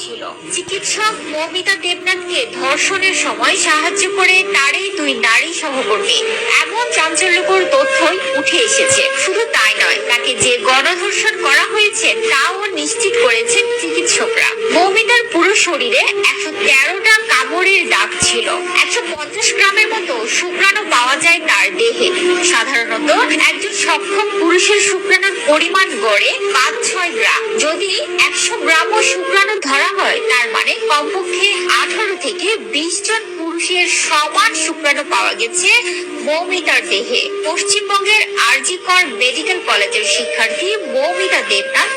ছিল চিকিৎসক মৌমিতা দেবনাথকে ধর্ষণের সময় সাহায্য করে তারই দুই নারী সহকর্মী। এমন চাঞ্চল্যকর তথ্যই উঠে এসেছে। শুধু তাই নয়, তাকে যে গণধর্ষণ করা হয়েছে তাও নিশ্চিত করেছেন চিকিৎসকরা। মৌমিতার পুরো শরীরে একশো তেরোটা কামড়ের দাগ ছিল। একশো পঞ্চাশ গ্রামের মতো শুক্রাণু পাওয়া যায় তার দেহে। সাধারণত একজন সক্ষম পুরুষের শুক্রাণুর পরিমাণ গড়ে পাঁচ ছয় গ্রাম। কমপক্ষে আঠারো থেকে বিশ জন পুরুষের সমান শুক্রাণু পাওয়া গেছে মৌমিতার দেহে। পশ্চিমবঙ্গের আরজিকর মেডিকেল কলেজের শিক্ষার্থী মৌমিতা দেবনাথ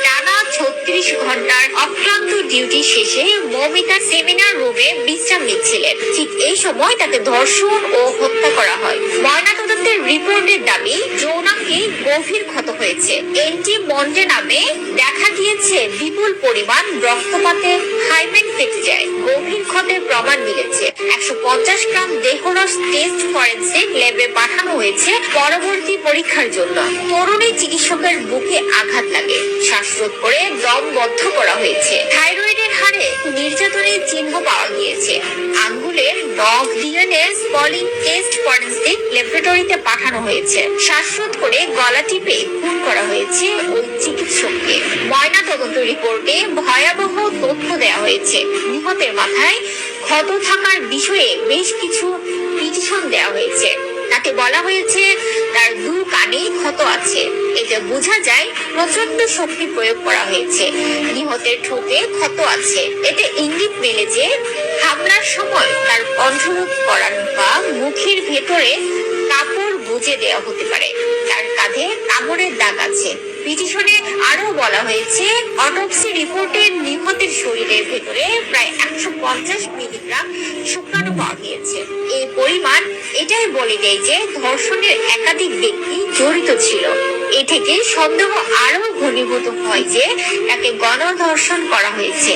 ছত্রিশ ঘণ্টার অক্লান্ত ডিউটি শেষে মৌমিতা সেমিনার রুমে বিশ্রাম নিচ্ছিলেন। ঠিক এই সময় তাকে ধর্ষণ ও হত্যা করা হয়। ময়নাতদন্তের রিপোর্টের দাবি যৌনাঙ্গে গভীর ক্ষত হয়েছে। এনটি মন্ডে নামে দেখা গিয়েছে, বিপুল পরিমাণ রক্তপাতে হাইমেন ফেটে যায়। গভীর ক্ষতের প্রমাণ মিলেছে। একশো পঞ্চাশ গ্রাম দেহরস টেস্ট ফরেন্সিক ল্যাবে পাঠানো হয়েছে পরবর্তী পরীক্ষার জন্য। তরুণী চিকিৎসকের বুকে আঘাত লাগে। শ্বাসরোধ করে দম বদ্ধ করা হয়েছে। থাইরয়েডের হারে নির্যাতনের চিহ্ন পাওয়া গিয়েছে। আঙ্গুলের, নখ, ডিএনএ স্পলিং টেস্ট ফরেন্সিক ল্যাবরেটরিতে পাঠানো হয়েছে। শ্বাসরোধ করে গলা টিপে খুন করা হয়েছে ওই চিকিৎসককে। ময়না তদন্ত রিপোর্টে ভয়াবহ তথ্য দেওয়া হয়েছে। নিহতের মাথায় ক্ষত থাকার বিষয়ে বেশ কিছু পিটিশন দেওয়া হয়েছে। তাকে বলা হয়েছে তার দু কানেই ক্ষত আছে। এতে বোঝা যায় প্রচণ্ড শক্তি প্রয়োগ করা হয়েছে। নিহতের ঠোঁটে ক্ষত আছে। এতে ইঙ্গিত মেলে যে হামলার সময় তার কণ্ঠরোধ করানো বা মুখের ভেতরে কাপড় গুজে দেওয়া হতে পারে। তার কাঁধে কামড়ের দাগ আছে। পিটিশনে আরও বলা হয়েছে, অটোপসি রিপোর্টে নিহতের শরীরের ভেতরে প্রায় একশো পঞ্চাশ মিলিগ্রাম শুক্রাণু পাওয়া গিয়েছে। এই পরিমাণ এটাই বলে দেয় যে ধর্ষণের একাধিক ব্যক্তি জড়িত ছিল। এ থেকে সন্দেহ আরও ঘনীভূত হয় যে তাকে গণধর্ষণ করা হয়েছে।